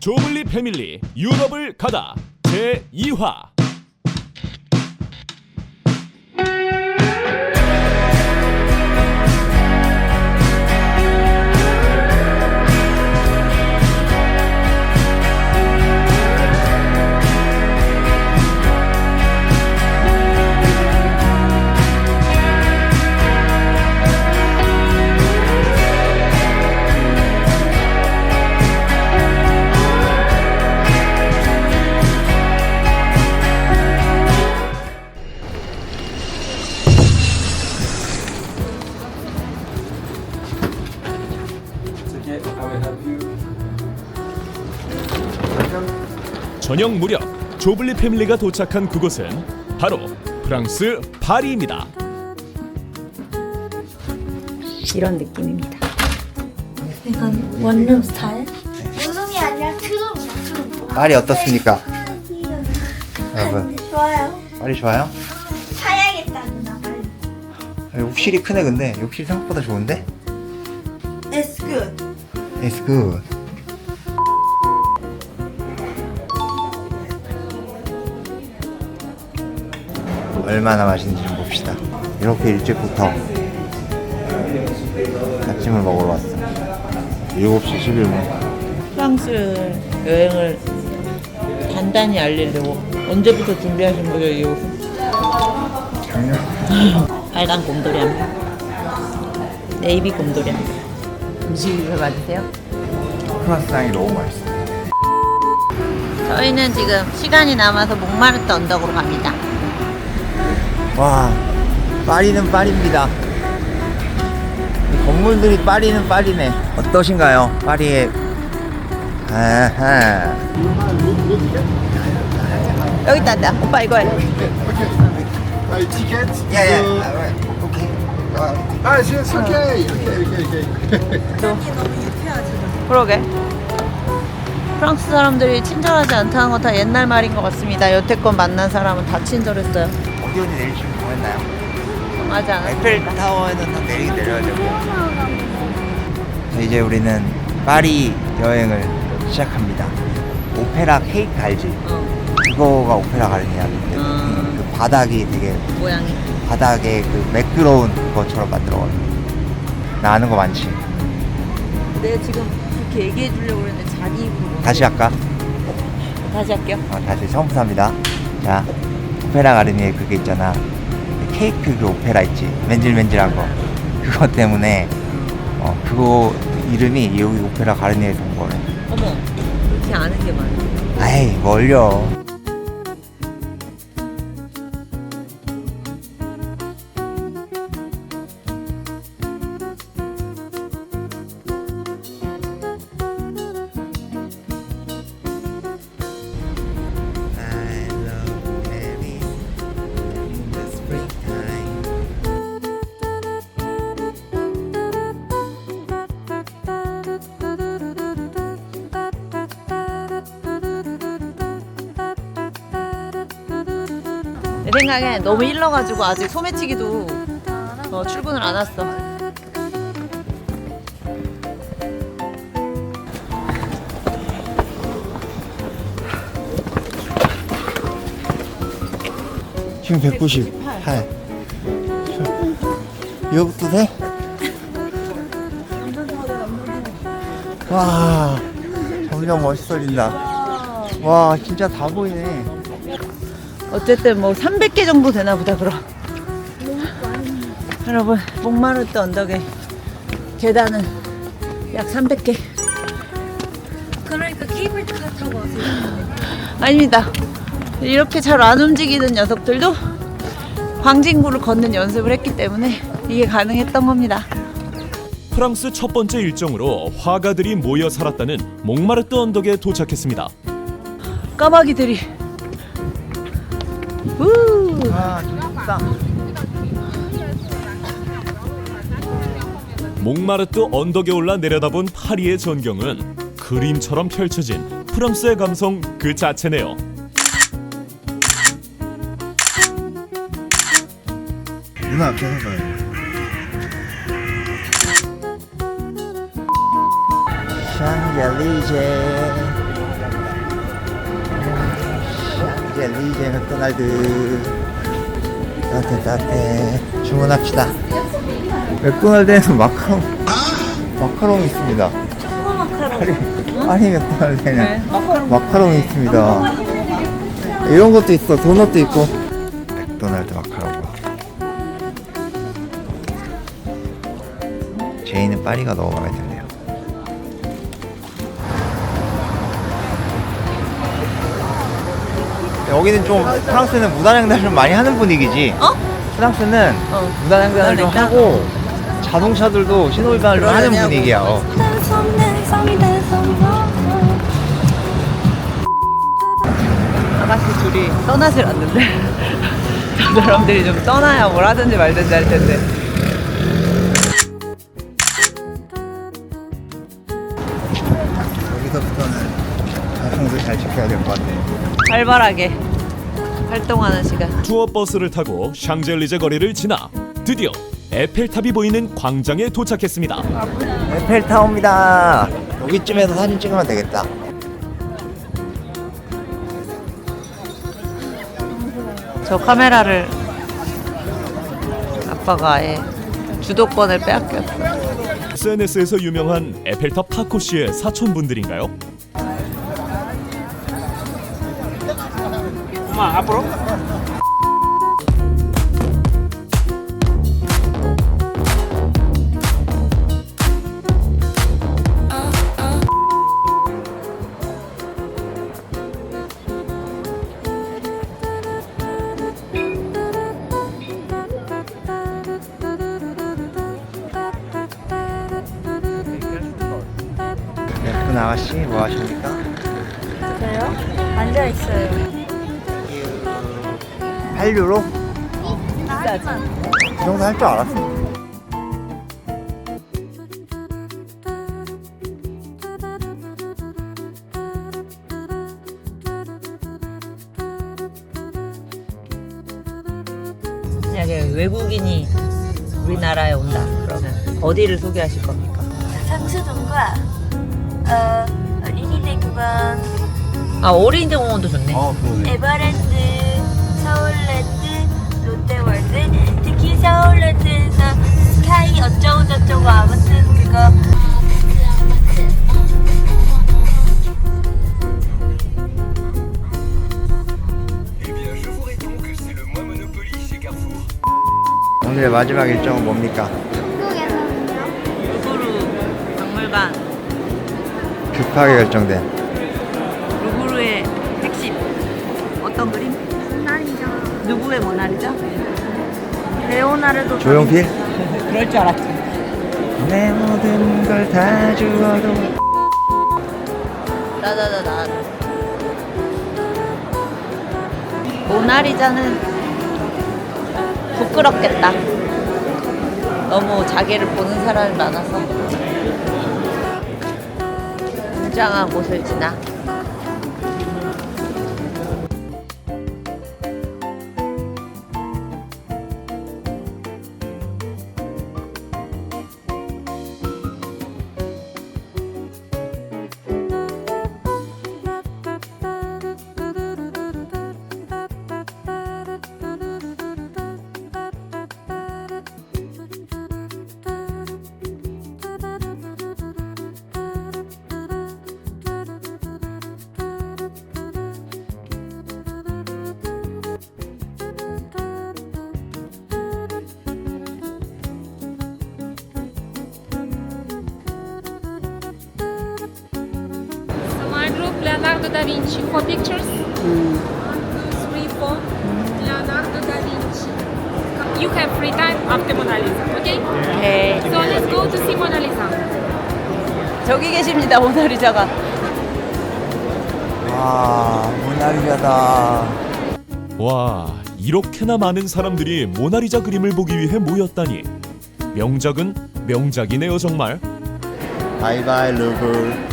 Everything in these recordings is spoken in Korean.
조블리 패밀리 유럽을 가다. 제 2화 저녁 무렵 조블리 패밀리가 도착한 그곳은 바로 프랑스 파리입니다. 이런 느낌입니다. 약간 원룸 스타일? 원룸이 아니라 트룸 파리 어떻습니까? 여러분 좋아요 파리 좋아요? 사야겠다 누나 빨리 욕실이 크네 근데 욕실 생각보다 좋은데? It's good It's good 얼마나 맛있는지 좀 봅시다. 이렇게 일찍부터 아침을 먹으러 왔어. 7시 11분. 프랑스 여행을 간단히 알리려고 언제부터 준비하신 거죠 이 옷은? 작년. 빨간 곰돌이함. 네이비 곰돌이함. 음식이 왜 맞으세요? 크로아상이 너무 맛있어. 저희는 지금 시간이 남아서 몽마르트 언덕으로 갑니다 와 파리는 파리입니다. 이 건물들이 파리는 파리네. 어떠신가요? 파리의 아하 여기 있다 있다. 오빠 이거 해. Uh, ticket? 야야 Uh, 오케이. ah, yes, okay, okay, okay, okay. 그러게. 프랑스 사람들이 친절하지 않다는 거 다 옛날 말인 것 같습니다. 여태껏 만난 사람은 다 친절했어요 어디 내리시면 좋겠나요? 맞지 않아요? 에펠타워에는 다 내리긴 내려야 되고 자, 이제 우리는 파리 여행을 시작합니다 오페라 케이크 알지? 어, 그거가 오페라 가르니아 음. 그 바닥이 되게 모양이 바닥에 그 매끄러운 것처럼 만들어가지고 나 아는 거 많지? 내가 지금 그렇게 얘기해 주려고 그랬는데 자기 입으로 다시 할까? 다시 할게요 어, 다시 처음부터 합니다. 자, 오페라 가르니에 그게 있잖아. 케이크 그 오페라 있지. 맨질맨질한 거. 그거 때문에 어 그거 이름이 여기 오페라 가르니에서 온 거래. 어머 그렇게 아는 게 많아 아이 멀려. 내 생각에 너무 일러가지고 아직 소매치기도 어, 출근을 안 왔어 지금 198. 이거부터 돼? 와, 점점 멋있어진다. 와, 진짜 다 보이네. 어쨌든 뭐 300개 정도 되나 보다 그럼. 여러분 목마르트 언덕에 계단은 약 300개. 그러니까 케이블카 타고 왔어요 아닙니다. 이렇게 잘 안 움직이는 녀석들도 광진구를 걷는 연습을 했기 때문에 이게 가능했던 겁니다. 프랑스 첫 번째 일정으로 화가들이 모여 살았다는 몽마르트 언덕에 도착했습니다. 까마귀들이 우 아. 몽마르트 언덕에 올라 내려다본 파리의 전경은 그림처럼 펼쳐진 프랑스의 감성 그 자체네요. 누나 앞에 서 봐요. 샹젤리제 젤리제 맥도날드 따뜻해 따뜻해. 주문합시다. 맥도날드에는 마카롱 마카롱이 있습니다. 파리, 파리 맥도날드에는 마카롱이 있습니다. 이런 것도 있어. 도넛도 있고. 맥도날드 마카롱. 제이는 파리가 너무 마음에 드네요 여기는 좀 프랑스는 무단횡단을 좀 많이 하는 분위기지 어? 프랑스는 어. 무단횡단을 좀 무단횡단? 하고 자동차들도 신호위반을 좀 하는. 분위기야 어. 아가씨 둘이 떠나질 않는데 저 사람들이 좀 떠나야 뭘 하든지 말든지 할 텐데 여기서부터는 자성도 잘 지켜야 될 것 같아 활발하게 활동하는 시간 투어 버스를 타고 샹젤리제 거리를 지나 드디어 에펠탑이 보이는 광장에 도착했습니다. 에펠타워입니다 여기쯤에서 사진 찍으면 되겠다 저 카메라를 아빠가 아예 주도권을 빼앗겼어 SNS에서 유명한 에펠탑 파코 씨의 사촌분들인가요? 예쁜 아가씨 뭐 하십니까? 저요? 앉아 있어요. 8유로? 비싸지. 그 정도 할 줄 알았어 만약에 외국인이 우리나라에 온다 그러면 어디를 소개하실 겁니까? 상수동과 어, 어린이대공원, 아 어린이대공원도 좋네 어 그러네 에버랜드, 마지막 일정은 뭡니까? 루브르 박물관 급하게 결정된 루브르의 핵심 어떤 그림? 모나리자 누구의 모나리자? 레오나르도 조용필? 그럴 줄 알았지 내 모든 걸 다 주어도 나나나나 모나리자는 부끄럽겠다. 너무 자기를 보는 사람이 많아서. 굉장한 곳을 지나 Leonardo da Vinci for pictures. One, two, three, four. Leonardo da Vinci. You have free time after Mona Lisa, okay? 네. So let's go to see Mona Lisa. 저기 계십니다 모나리자가 와 모나리자다 와, 이렇게나 많은 사람들이 모나리자 그림을 보기 위해 모였다니. 명작은 명작이네요, 정말. 바이바이 루블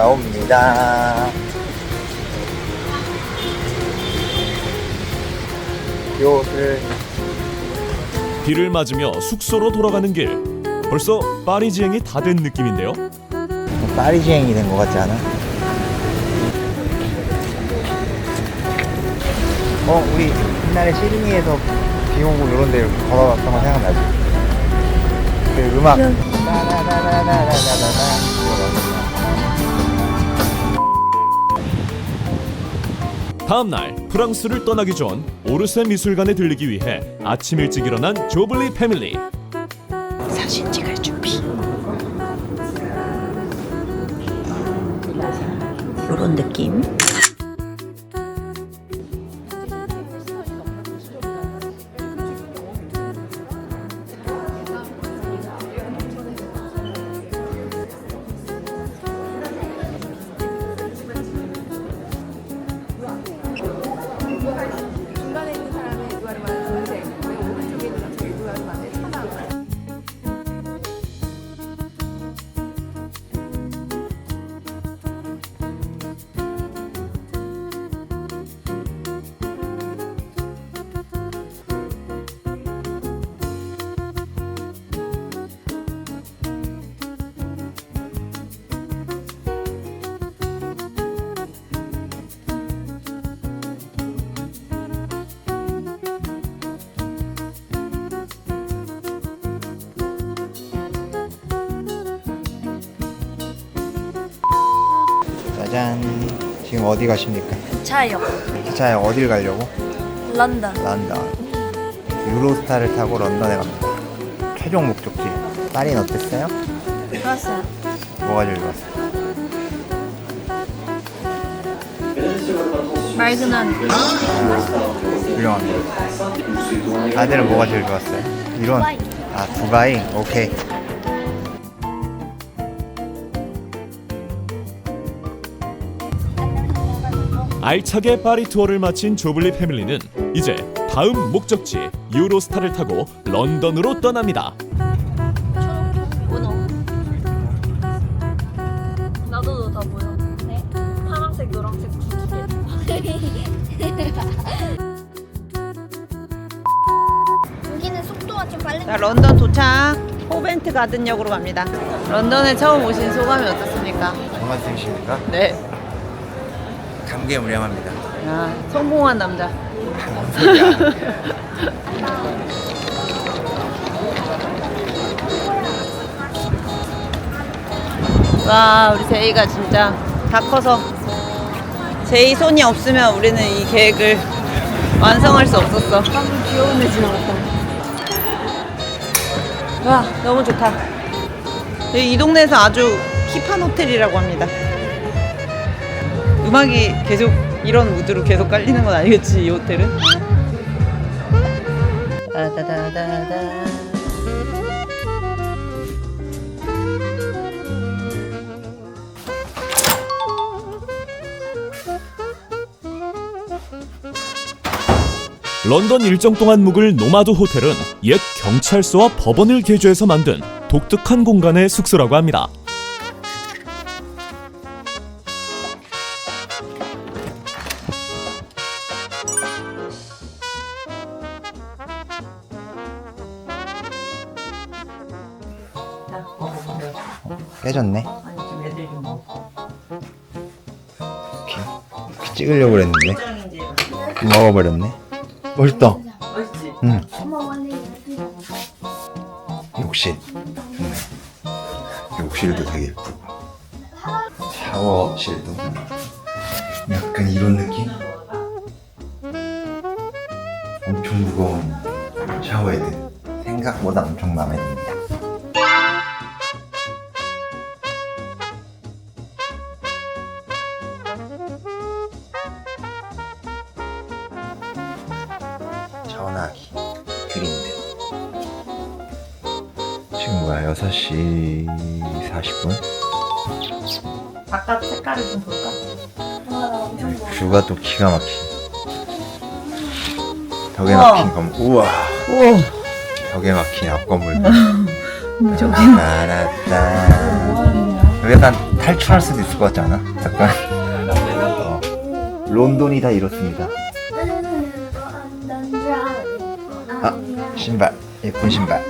비가 옵니다. 요를 비를 맞으며 숙소로 돌아가는 길. 벌써 파리지행이 다 된 느낌인데요. 파리지행이 된 것 같지 않아? 어, 우리 옛날에 시드니에서 비 오고 이런 데 걸어갔던 거 생각나지? 그 음악. 다음 날 프랑스를 떠나기 전 오르세 미술관에 들리기 위해 아침 일찍 일어난 조블리 패밀리. 사진 찍을 준비. 이런 느낌. 어디 가십니까? 차요. 기차에 어딜 가려고? 런던. 런던. 유로스타를 타고 런던에 갑니다. 최종 목적지. 파리는 어땠어요? 좋았어요. 뭐가 제일 좋았어요? 맑은 하늘. 훌륭합니다. 다들 뭐가 제일 좋았어요? 이런. 아, 두바이? 오케이. 알차게 파리 투어를 마친 조블리 패밀리는 이제 다음 목적지 유로스타를 타고 런던으로 떠납니다. 문어. 나도 다 보여. 네? 파란색, 노란색 두 개. 여기는 속도가 좀 빠른 자, 런던 도착. 호벤트 가든역으로 갑니다. 런던에 처음 오신 소감이 어떻습니까? 정말 생십니까? 네. 감개무량합니다. 아, 성공한 남자. 뭔 소리야. 와, 우리 제이가 진짜 다 커서 제이 손이 없으면 우리는 이 계획을 완성할 수 없었어. 방금 귀여운 애 지나갔다. 와, 너무 좋다. 여기 이 동네에서 아주 힙한 호텔이라고 합니다. 음악이 계속 이런 무드로 계속 깔리는 건 아니겠지, 이 호텔은? 다다다다다. 런던 일정 동안 묵을 노마드 호텔은 옛 경찰서와 법원을 개조해서 만든 독특한 공간의 숙소라고 합니다. 깨졌네. 이렇게, 이렇게 찍으려고 그랬는데 먹어버렸네. 맛있다. 맛있지? 응. 원래 욕실. 좋네. 욕실도 되게 예쁘고. 샤워실도 약간 이런 느낌? 엄청 무거운 샤워헤드. 생각보다 엄청 마음에 듭니다. 10시 40분? 바깥 색깔을 좀 볼까? 와, 엄청 뷰가 또 기가 막히. 벽에 우와. 막힌 건 우와. 우와. 벽에 막힌 앞 건물. 음, 저기. 알았다. 약간 탈출할 수도 있을 것 같지 않아? 약간. 어. 론돈이 다 이렇습니다. 아, 신발. 예쁜 신발.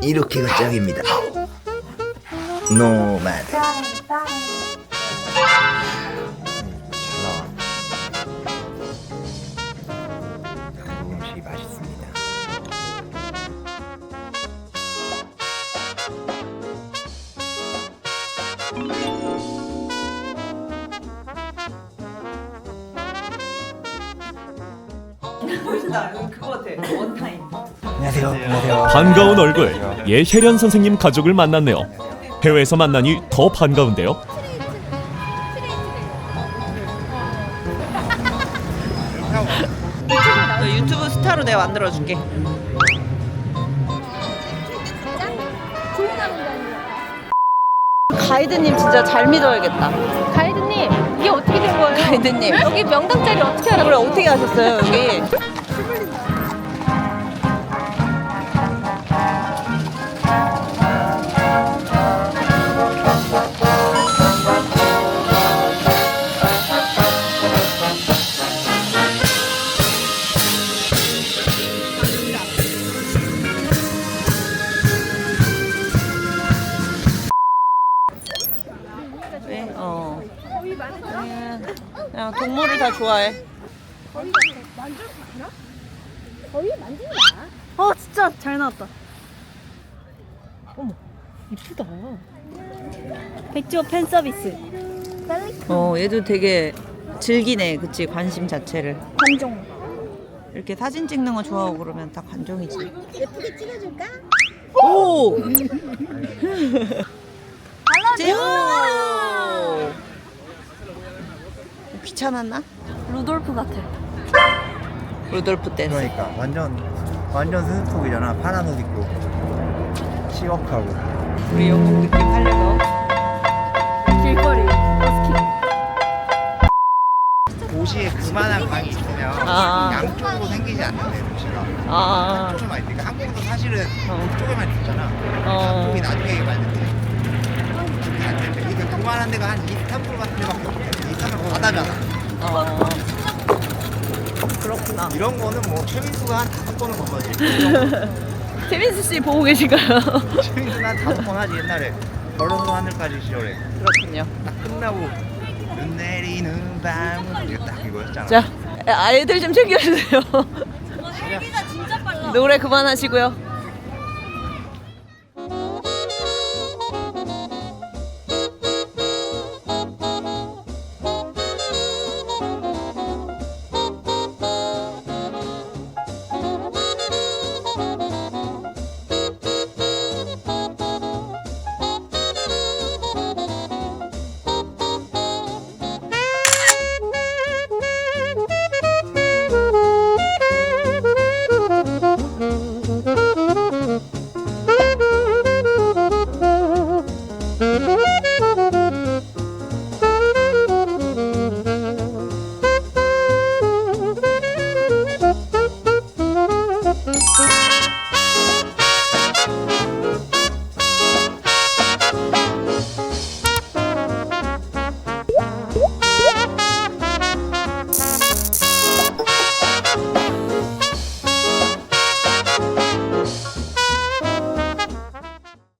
이렇게가 짝입니다. 노마드. 잘 나와 한국 음식이 맛있습니다 안녕하세요. 안녕하세요. 반가운 얼굴. 예혜련 선생님 가족을 만났네요. 해외에서 만나니 더 반가운데요. 너 유튜브 스타로 내가 만들어줄게. 가이드님 진짜 잘 믿어야겠다. 가이드님, 이게 어떻게 된 거예요? 가이드님. 여기 명당 자리 어떻게 그래 그래 어떻게 하셨어요 여기? 동물을 다 좋아해. 어 진짜 잘 나왔다. 백조 팬 서비스. 어, 얘도 되게 즐기네, 그치 관심 자체를. 관종. 이렇게 사진 찍는 거 좋아하고 그러면 다 관종이지. 예쁘게 찍어줄까? 오! 제오! 귀찮았나? 루돌프 같아. 루돌프 댄스. 그러니까 완전 완전 스스톡이잖아 파란 옷 입고 시업하고 우리 영국 느낌 하려고. 길거리 버스킹. 도시에 그만한 강이 있으면 아. 양쪽으로 생기지 않는데 도시가 아, 한쪽에만 있으니까 한국도 사실은 어. 한쪽에만 있잖아 어. 한국이 나중에 안 되는데 이게 그만한 데가 한 이스탄불 같은 데밖에 없대 이스탄불 바다잖아 어. 그렇구나. 이런 거는 뭐 최민수가 한 다섯 번은 본 거지 태민수 씨 보고 계신가요? 최민수는 한 다섯 번 하지 옛날에 걸어서 하늘까지 시절에 그렇군요. 딱 끝나고 눈 내리는 밤은 이게 딱 이거였잖아 자, 아이들 좀 챙겨주세요. 노래 그만하시고요.